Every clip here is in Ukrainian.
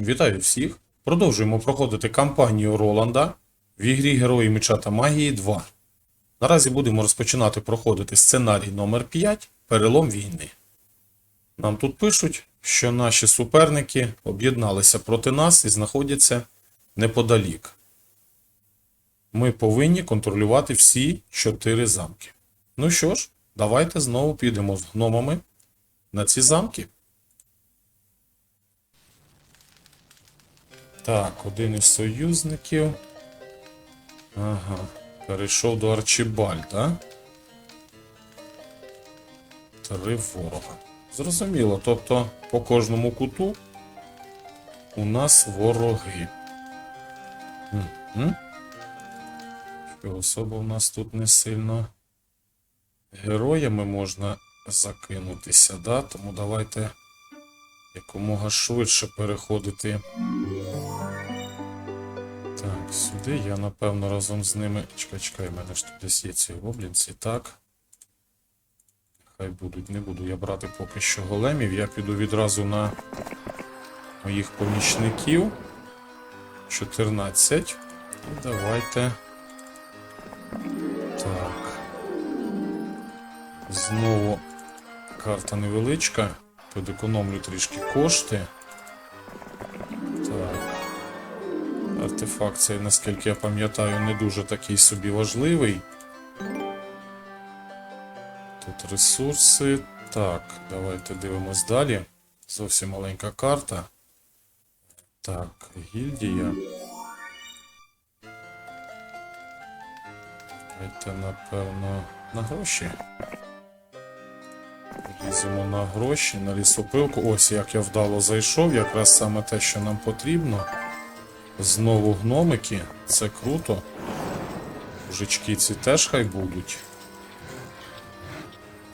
Вітаю всіх! Продовжуємо проходити кампанію Роланда в ігрі Герої Меча та Магії 2. Наразі будемо розпочинати проходити сценарій номер 5 Перелом війни. Нам тут пишуть, що наші суперники об'єдналися проти нас і знаходяться неподалік. Ми повинні контролювати всі чотири замки. Ну що ж, давайте знову підемо з гномами на ці замки. Так, один із союзників. Ага. Перейшов до Арчибальда. Три ворога. Зрозуміло, тобто по кожному куту у нас вороги. Що особа у нас тут не сильно героями можна закинутися, да? Тому давайте якомога швидше переходити. Так, сюди я напевно разом з ними. Чекай, чекай, в мене ж тут десь є ці гоблінці, так. Хай будуть, не буду я брати поки що големів. Я піду відразу на моїх помічників. 14. І давайте. Так. Знову карта невеличка. Підекономлю трішки кошти. Артефакт цей, наскільки я пам'ятаю, не дуже такий собі важливий. Тут ресурси. Так, давайте дивимось далі. Зовсім маленька карта. Так, гільдія. Давайте, напевно, на гроші. Ліземо на гроші, на лісопилку. Ось як я вдало зайшов, якраз саме те, що нам потрібно. Знову гномики, це круто. Мужички ці теж хай будуть.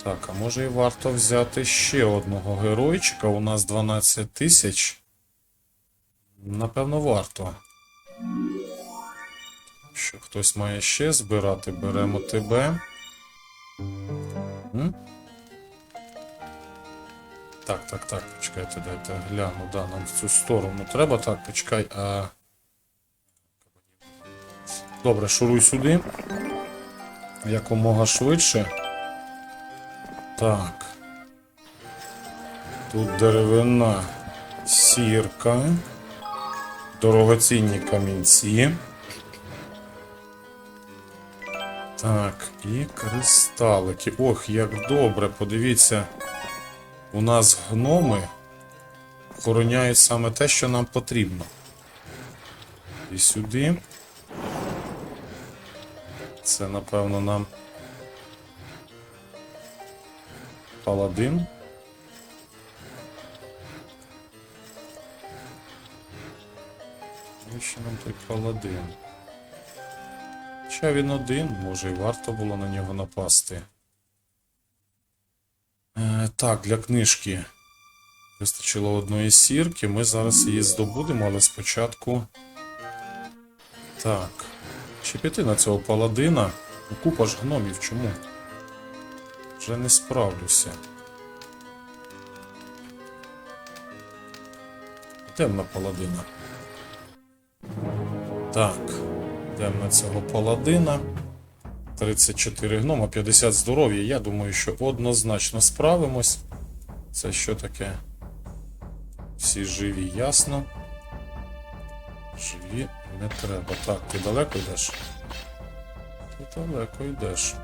Так, а може і варто взяти ще одного геройчика. У нас 12 тисяч. Напевно, варто. Що хтось має ще збирати, беремо тебе. М? Так, так, так, почекайте, дайте гляну. Да, нам в цю сторону треба. Так, почекай, а. Добре, шуруй сюди. Якомога швидше. Так. Тут деревина, сірка, дорогоцінні камінці. Так, і кристалики. Ох, як добре, подивіться. У нас гноми охороняють саме те, що нам потрібно. І сюди. Це, напевно, нам паладин. Навіщо нам той паладин? Хоча він один, може і варто було на нього напасти. Е, так, для книжки вистачило одної сірки. Ми зараз її здобудемо, але спочатку. Так. Чи піти на цього паладина? Купа ж гномів, чому? Вже не справлюся. Йдемо на паладина. Так. Йдемо на цього паладина. 34 гнома, 50 здоров'я. Я думаю, що однозначно справимось. Це що таке? Всі живі, ясно. Живі не треба. Так, ти далеко йдеш? Ти далеко йдеш.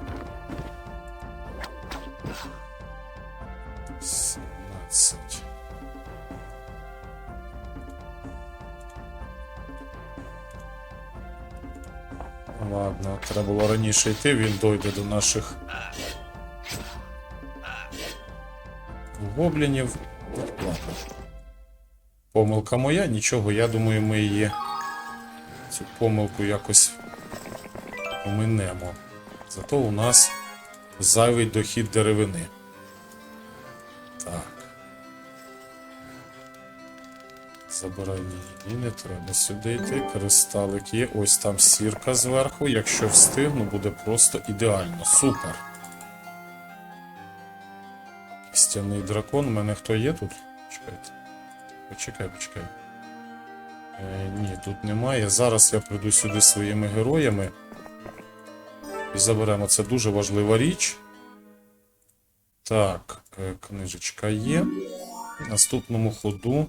17. Ладно, треба було раніше йти, він дойде до наших гоблінів. Ладно. Помилка моя, нічого, я думаю, ми її цю помилку якось оминемо. Зато у нас зайвий дохід деревини. Так. Забирай ні, ні, не треба сюди йти. Кристалик є. Ось там сірка зверху. Якщо встигну, буде просто ідеально. Супер. Стяний дракон. У мене хто є тут? Чекайте. Почекай, почекай. Е, ні, тут немає. Зараз я прийду сюди своїми героями. І заберемо. Це дуже важлива річ. Так, е, книжечка є. Наступному ходу.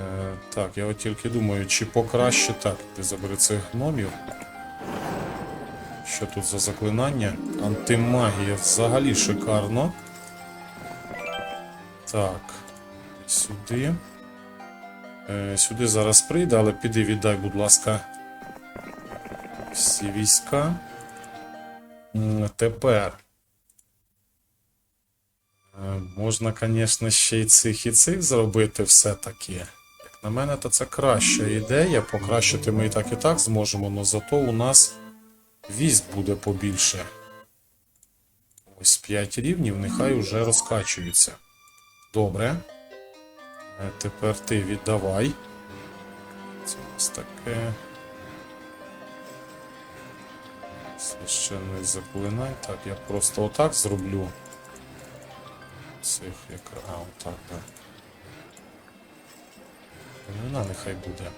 Е, так, я от тільки думаю, чи покраще так. Ти забери цих гномів. Що тут за заклинання? Антимагія взагалі шикарно. Так. Сюди. Е, сюди зараз прийде, але піди віддай, будь ласка, всі війська. Тепер. Е, Можна, звісно, ще й цих і цих зробити все-таки. Як на мене, то це краща ідея. Покращити ми і так і так зможемо, але зато у нас військ буде побільше. Ось 5 рівнів, нехай уже розкачуються. Добре. Е, Тепер ти віддавай. Це у нас таке. Священний заклинай. Так, я просто отак зроблю. Цих як. А, отак, так. Вона нехай буде.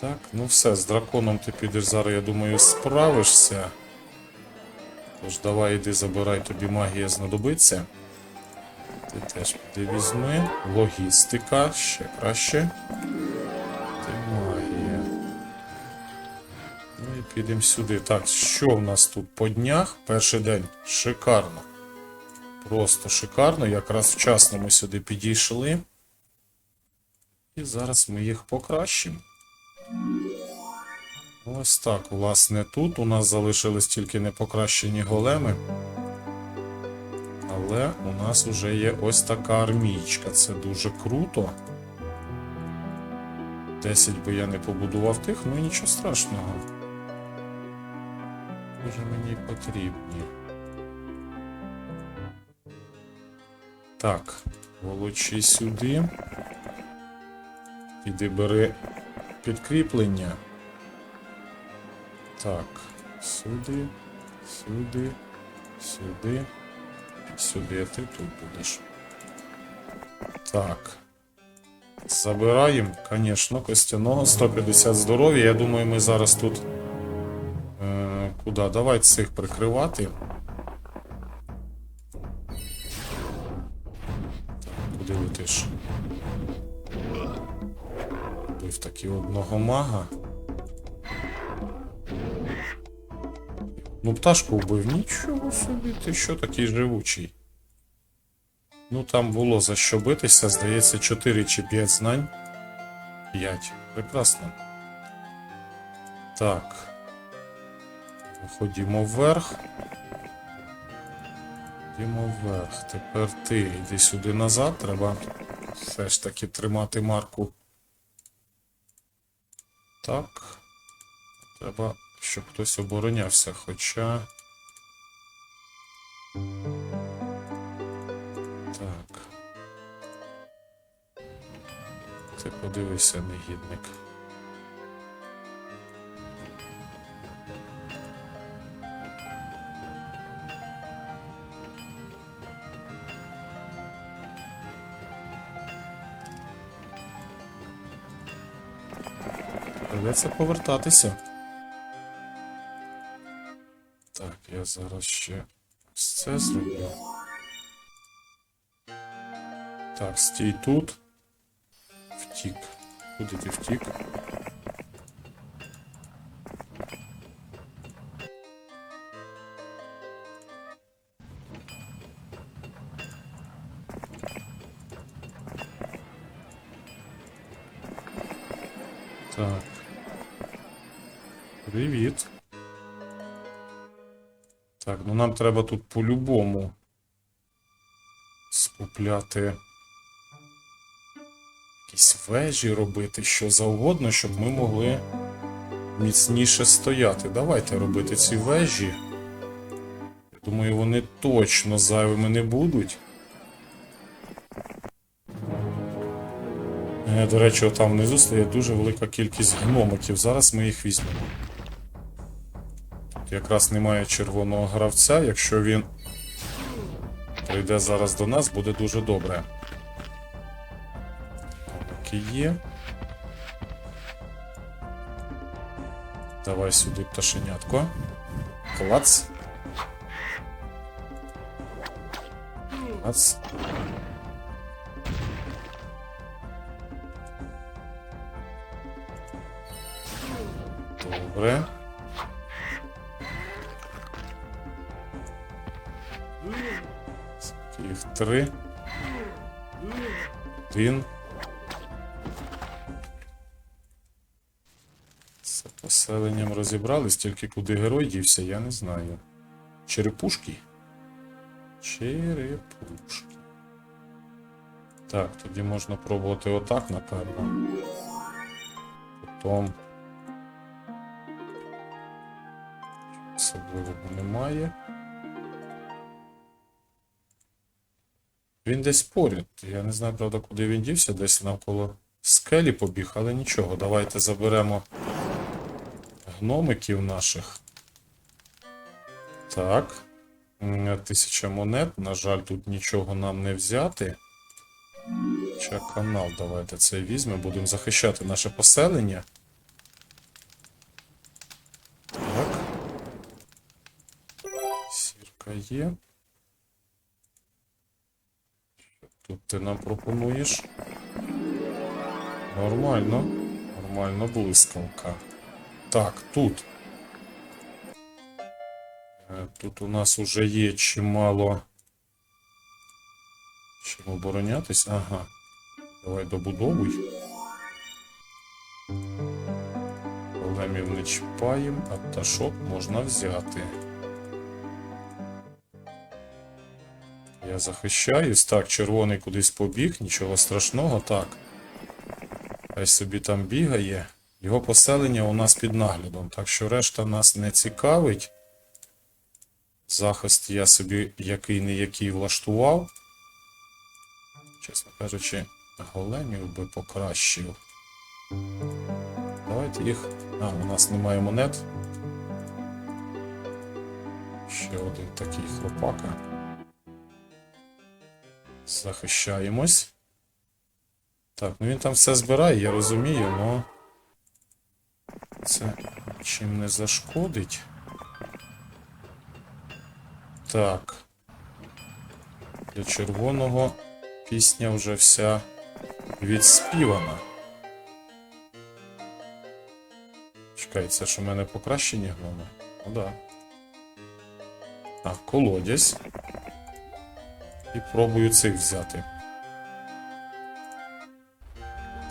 Так, ну все, з драконом ти підеш зараз, я думаю, справишся. Тож давай іди забирай, тобі магія знадобиться. Ти теж піди візьми. Логістика, ще краще. Магія. Ну і підемо сюди. Так, що в нас тут по днях? Перший день. Шикарно. Просто шикарно. Якраз вчасно ми сюди підійшли. І зараз ми їх покращимо. Ось так, власне, тут у нас залишились тільки непокращені големи. Але у нас вже є ось така армійчка. Це дуже круто. 10 би я не побудував тих, ну і нічого страшного. Дуже мені потрібні. Так, волочи сюди. Іди бери підкріплення. Так, сюди, сюди, сюди, сюди, ти тут будеш. Так. Забираємо, звісно, костяного 150 здоров'я. Я думаю, ми зараз тут. Е, куди? Давай цих прикривати. Куди летиш? Вбив таки одного мага. Ну, пташку вбив. Нічого собі, ти що такий живучий? Ну, там було за що битися, здається, 4 чи 5 знань. 5. Прекрасно. Так. Ходімо вверх. Ходімо вверх. Тепер ти йди сюди назад. Треба все ж таки тримати марку. Так. Треба, щоб хтось оборонявся, хоча. Так. Ти подивися, негідник. Придеться повертатися. Так, я зараз ще це зроблю. Так, стій тут. Втік. Куди ти втік? Треба тут по-любому скупляти якісь вежі робити, що завгодно, щоб ми могли міцніше стояти. Давайте робити ці вежі. Думаю, вони точно зайвими не будуть. Е, До речі, там внизу стоїть дуже велика кількість гномиків. Зараз ми їх візьмемо. Якраз немає червоного гравця. Якщо він прийде зараз до нас, буде дуже добре. штуки є. Давай сюди пташенятко. Клац. Клац. Добре. Три. Один. З поселенням розібрались, тільки куди герой дівся, я не знаю. Черепушки? Черепушки. Так, тоді можна пробувати отак, напевно. Потім. Особливого немає. Він десь поряд. Я не знаю, правда, куди він дівся, десь навколо скелі побіг, але нічого. Давайте заберемо гномиків наших. Так. Тисяча монет. На жаль, тут нічого нам не взяти. Ще канал, давайте це візьмемо. Будемо захищати наше поселення. Так. Сірка є. Тут ти нам пропонуєш. Нормально. Нормально блискавка. Так, тут. Е, Тут у нас уже є чимало. Чим оборонятись? Ага. Давай добудовуй. Големів не чіпаємо, а пташок можна взяти. Я захищаюсь. Так, червоний кудись побіг, нічого страшного, так. Хай собі там бігає. Його поселення у нас під наглядом, так що решта нас не цікавить. Захист я собі який не який влаштував. Чесно кажучи, големів би покращив. Давайте їх. А, у нас немає монет. Ще один такий хлопака. Захищаємось. Так, ну він там все збирає, я розумію, але це чим не зашкодить. Так. Для червоного пісня вже вся відспівана. Чекай, це ж у мене покращені гноми? Ну да. Так, колодязь. І пробую цих взяти.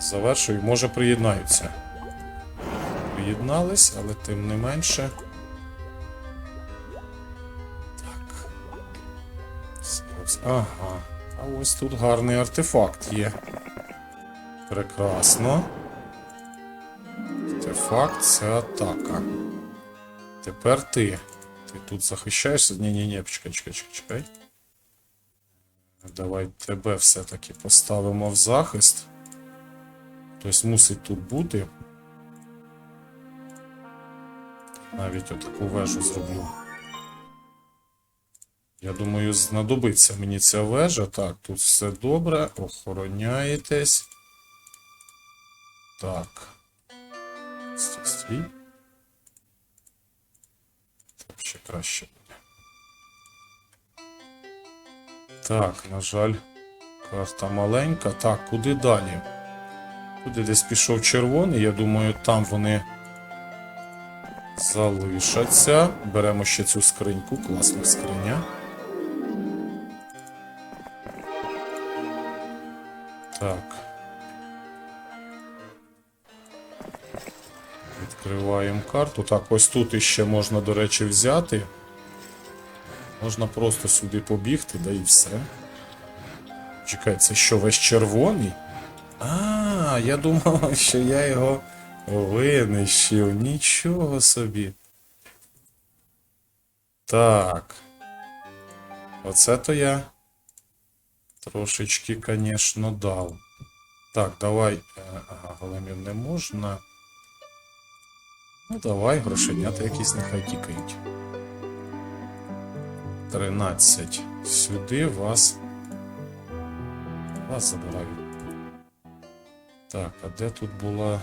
Завершую, може приєднаються. Приєднались, але тим не менше. Так. Ага. А ось тут гарний артефакт є. Прекрасно. Артефакт це атака. Тепер ти. Ти тут захищаєшся? Ні-ні-ні, чекай, чекай, чекай, чекай. Давай тебе все-таки поставимо в захист. Хтось мусить тут бути. Навіть отаку вежу зроблю. Я думаю, знадобиться мені ця вежа. Так, тут все добре. Охороняєтесь. Так. Стій, стій. Так, ще краще Так, на жаль, карта маленька. Так, куди далі? Туди десь пішов червоний, я думаю, там вони залишаться. Беремо ще цю скриньку, класна скриня. Так. Відкриваємо карту. Так, ось тут іще можна, до речі, взяти. Можна просто сюди побігти, да і все. Чекай, це що, весь червоний? А, я думав, що я його винищив. Нічого собі. Так. Оце то я трошечки, звісно, дав. Так, давай. Е, Ага, големів не можна. Ну, давай, грошенята якісь нехай тікають. 13. Сюди вас. Вас забираю. Так, а де тут була.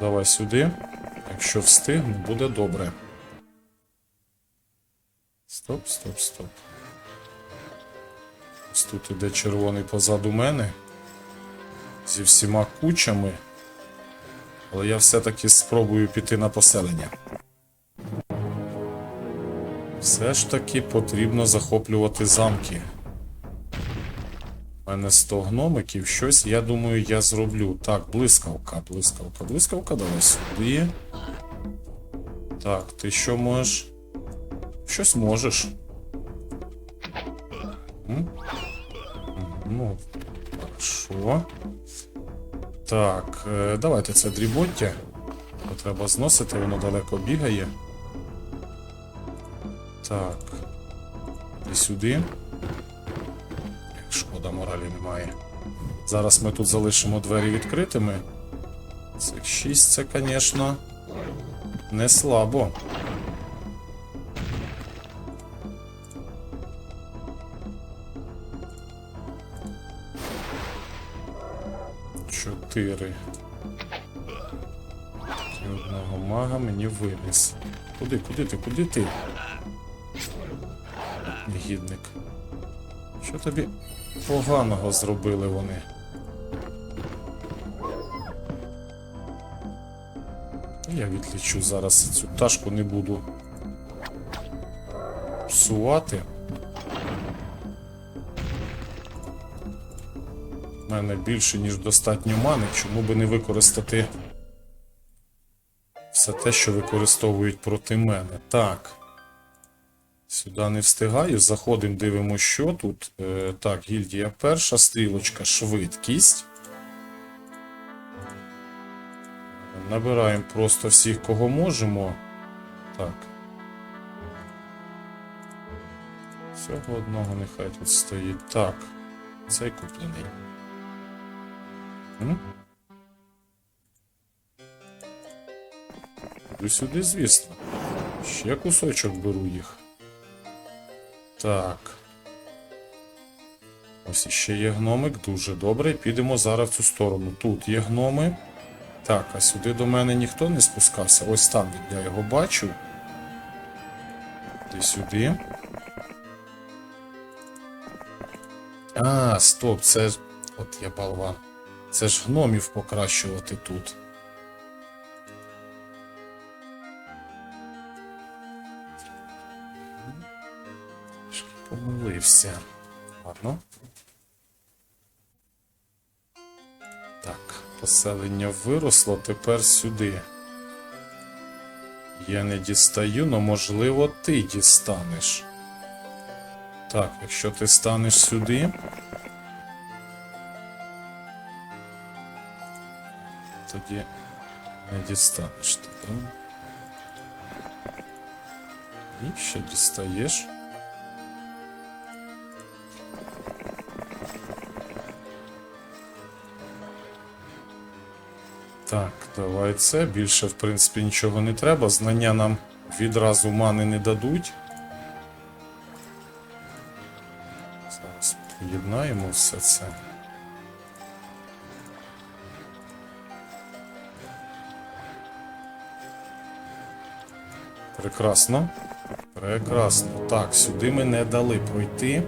Давай сюди. Якщо встигну, буде добре. Стоп, стоп, стоп. Ось тут іде червоний позаду мене. Зі всіма кучами. Але я все-таки спробую піти на поселення. Все ж таки потрібно захоплювати замки. У мене 100 гномиків, щось, я думаю, я зроблю. Так, блискавка, блискавка, блискавка, давай сюди. Так, ти що можеш? Щось можеш. М? Ну, хорошо. Так, е, давайте це дрібоття. Бо Треба зносити, воно далеко бігає. Так. І сюди. Шкода, моралі немає. Зараз ми тут залишимо двері відкритими. Цих 6 це, звісно, не слабо. Чотири. І одного мага мені виніс. Куди, куди ти, куди ти? Негідник. Що тобі поганого зробили вони? Я відлічу зараз цю пташку не буду псувати. Мене більше, ніж достатньо мани, чому би не використати все те, що використовують проти мене. Так. Сюди не встигаю. Заходимо, дивимося, що тут. Е, так, гільдія перша, стрілочка, швидкість. Набираємо просто всіх, кого можемо. Так. Всього одного нехай тут стоїть. Так. Цей куплений. Іду сюди, звісно. Ще кусочок беру їх. Так. Ось іще є гномик, дуже добре. Підемо зараз в цю сторону. Тут є гноми. Так, а сюди до мене ніхто не спускався. Ось там я його бачу. Іди сюди. А, стоп, це. От я балван. Це ж гномів покращувати тут. Трішки Помилився. Ладно. Так, поселення виросло, тепер сюди. Я не дістаю, але можливо ти дістанеш. Так, якщо ти станеш сюди. Тоді не дістанеш так? І ще дістаєш. Так, давай це. Більше, в принципі, нічого не треба. Знання нам відразу мани не дадуть. Зараз поєднаємо все це. Прекрасно. Прекрасно. Так, сюди ми не дали пройти.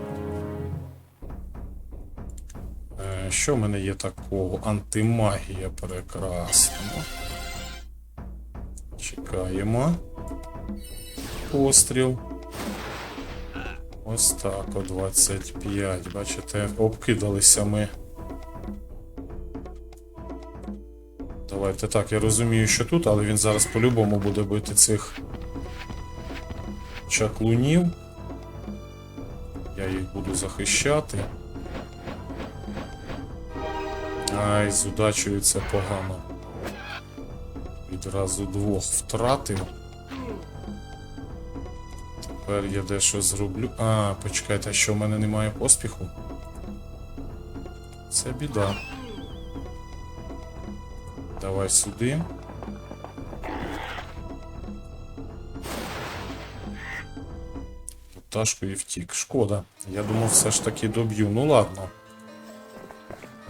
Е, Що в мене є такого? Антимагія прекрасно. Чекаємо. Постріл. Ось так, о 25. Бачите, обкидалися ми. Давайте так, я розумію, що тут, але він зараз по-любому буде бити цих чаклунів. Я їх буду захищати. Ай, з удачею це погано. Відразу двох втратив. Тепер я дещо зроблю. А, почекайте, що в мене немає поспіху? Це біда. Давай сюди. Пташку і втік. Шкода. Я думав, все ж таки доб'ю. Ну ладно.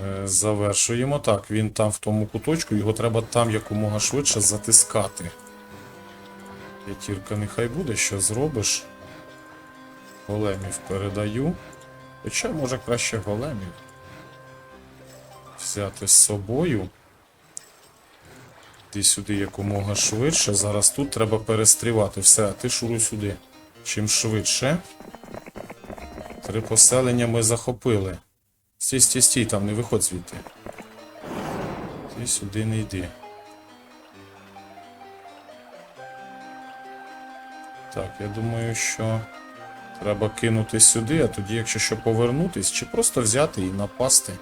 Е, завершуємо. Так, він там в тому куточку, його треба там якомога швидше затискати. П'ятірка нехай буде, що зробиш. Големів передаю. Хоча, може, краще големів взяти з собою. Ти сюди якомога швидше. Зараз тут треба перестрівати. Все, ти шуруй сюди. Чим швидше. Три поселення ми захопили. Стій, стій, стій, там не виходь звідти. Ти сюди не йди. Так, я думаю, що треба кинути сюди, а тоді, якщо що повернутись, чи просто взяти і напасти.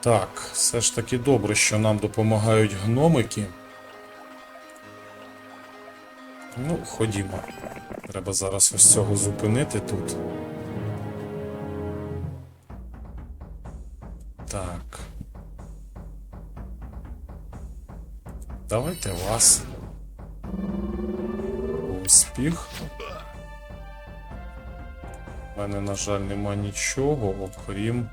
Так, все ж таки добре, що нам допомагають гномики. Ну, ходімо. Треба зараз ось цього зупинити тут. Так. Давайте вас. Успіх. У мене, на жаль, нема нічого, окрім.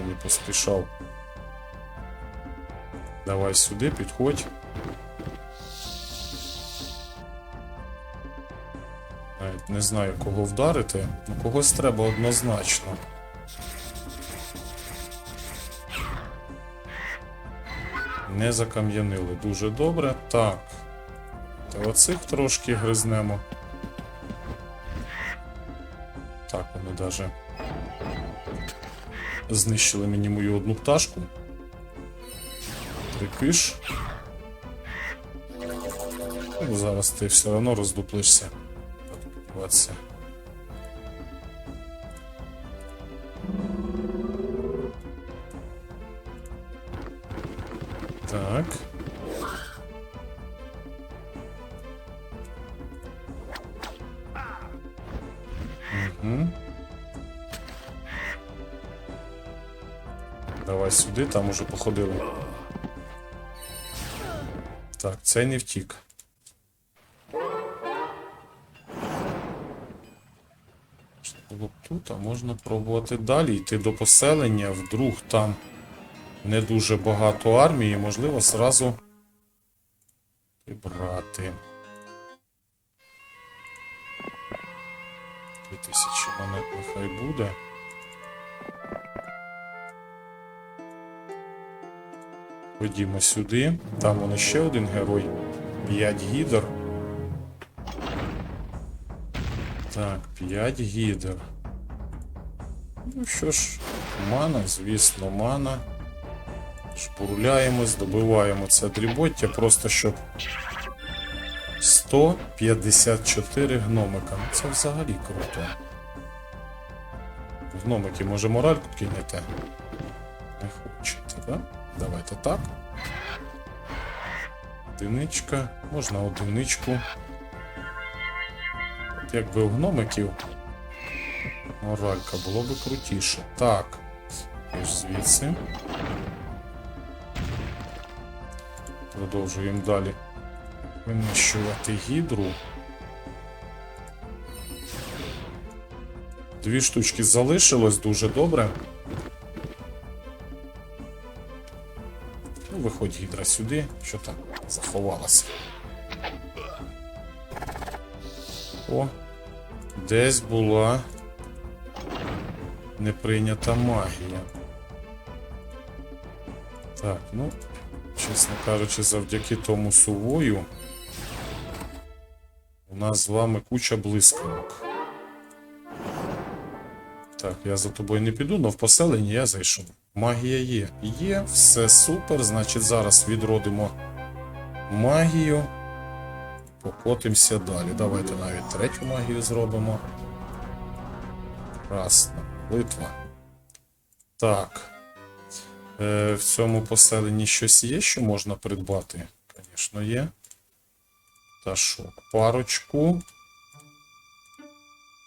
Я не поспішав. Давай сюди, підходь. Навіть не знаю, кого вдарити. Ну, когось треба однозначно. Не закам'янили дуже добре. Так. Та оцих трошки гризнемо. Так, вони даже знищили мені мою одну пташку. Трикиш. Ну, зараз ти все одно роздуплишся. Сподіватися. Так. Угу. Давай сюди, там уже походили. Так, цей не втік. Було тут, а можна пробувати далі йти до поселення, вдруг там не дуже багато армії, можливо, зразу і брати. 2000 монет нехай буде. Ходімо сюди. Там вон ще один герой. 5 гідер. Так, 5 гідер. Ну що ж, мана, звісно, мана. Шпурляємо, здобиваємо це дрібоття, просто щоб 154 гномика. Ну це взагалі круто. Гномики, може моральку кинете? Не хочете, так? Да? Давайте так. Одиничка. Можна одиничку. Якби у гномиків. Моралька було би крутіше. Так. Теж звідси. Продовжуємо далі винищувати гідру. Дві штучки залишилось дуже добре. Ну, виходь гідра сюди, що там заховалася. О, десь була неприйнята магія. Так, ну, чесно кажучи, завдяки тому сувою у нас з вами куча блискавок. Так, я за тобою не піду, але в поселенні я зайшов. Магія є. Є, все супер. Значить, зараз відродимо магію. Покотимося далі. Давайте навіть третю магію зробимо. Красно. Литва. Так. Е, в цьому поселенні щось є, що можна придбати? Звісно, є. Ташок. Парочку.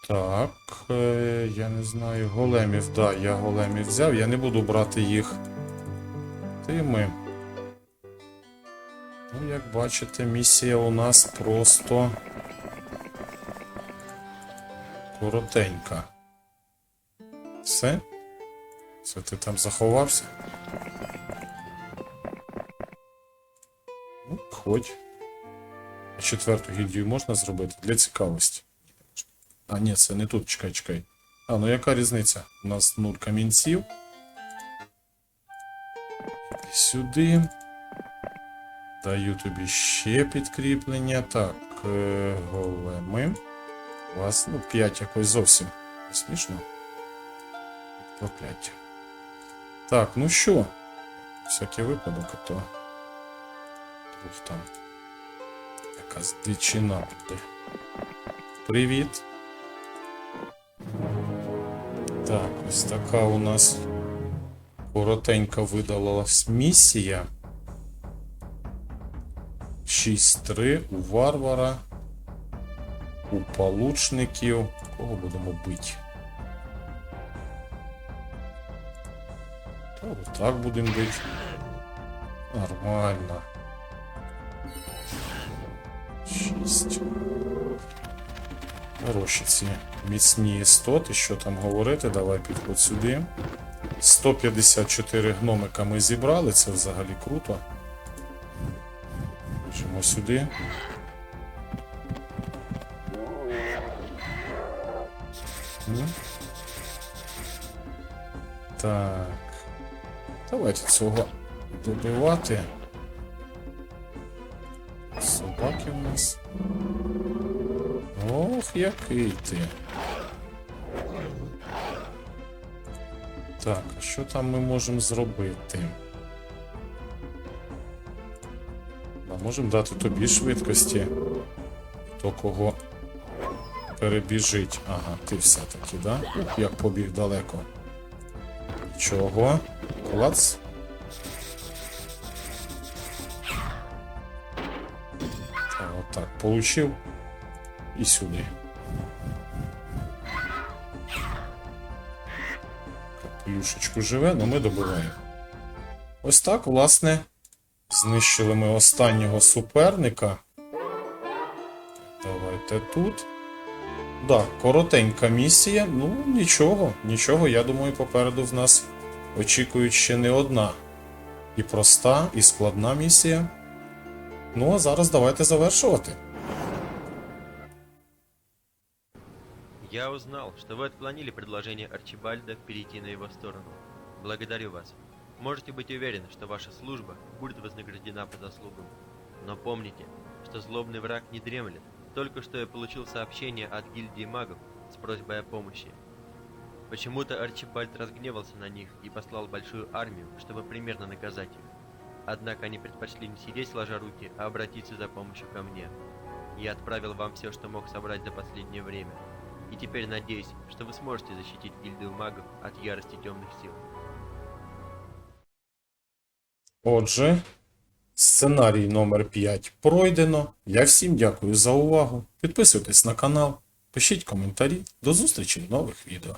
Так, е, я не знаю. Големів, да, я големів взяв. Я не буду брати їх тими. Ну, як бачите, місія у нас просто коротенька. Все? Це ти там заховався? Ну, хоч. А четверту гільдію можна зробити для цікавості. А, ні, це не тут, чекай, чекай. А, ну яка різниця? У нас нуль камінців. І сюди. Даю тобі ще підкріплення. Так, е, големи. У вас, ну, 5 якось зовсім смішно. Прокляття. Так, ну що? Всякий випадок, а то. Тут там. Якась дичина буде. Привіт. Так, ось така у нас коротенька видалась місія. 6-3 у варвара. У получників. Кого будемо бити? Та отак будемо бити. Нормально. 6. Хороші ці міцні істоти, що там говорити, давай підходь сюди. 154 гномика ми зібрали, це взагалі круто. Біжимо сюди. Так. Давайте цього добивати. Собаки в нас. Ох, який ти. Так, а що там ми можемо зробити? Можемо дати тобі швидкості. Хто кого перебіжить. Ага, ти все-таки, да? Як побіг далеко. Чого? Клац. Так, отак, получив. І сюди. Капелюшечку живе, але ми добиваємо. Ось так, власне, знищили ми останнього суперника. Давайте тут. Да, коротенька місія. Ну, нічого, нічого, я думаю, попереду в нас очікують ще не одна. І проста, і складна місія. Ну, а зараз давайте завершувати. Я узнал, что вы отклонили предложение Арчибальда перейти на его сторону. Благодарю вас. Можете быть уверены, что ваша служба будет вознаграждена по заслугам. Но помните, что злобный враг не дремлет. Только что я получил сообщение от гильдии магов с просьбой о помощи. Почему-то Арчибальд разгневался на них и послал большую армию, чтобы примерно наказать их. Однако они предпочли не сидеть сложа руки, а обратиться за помощью ко мне. Я отправил вам все, что мог собрать за последнее время. И теперь надеюсь, что вы сможете защитить гильдию магов от ярости темных сил. Отже, сценарій номер 5 пройдено. Я всім дякую за увагу. Підписуйтесь на канал, пишіть коментарі. До зустрічі в нових відео.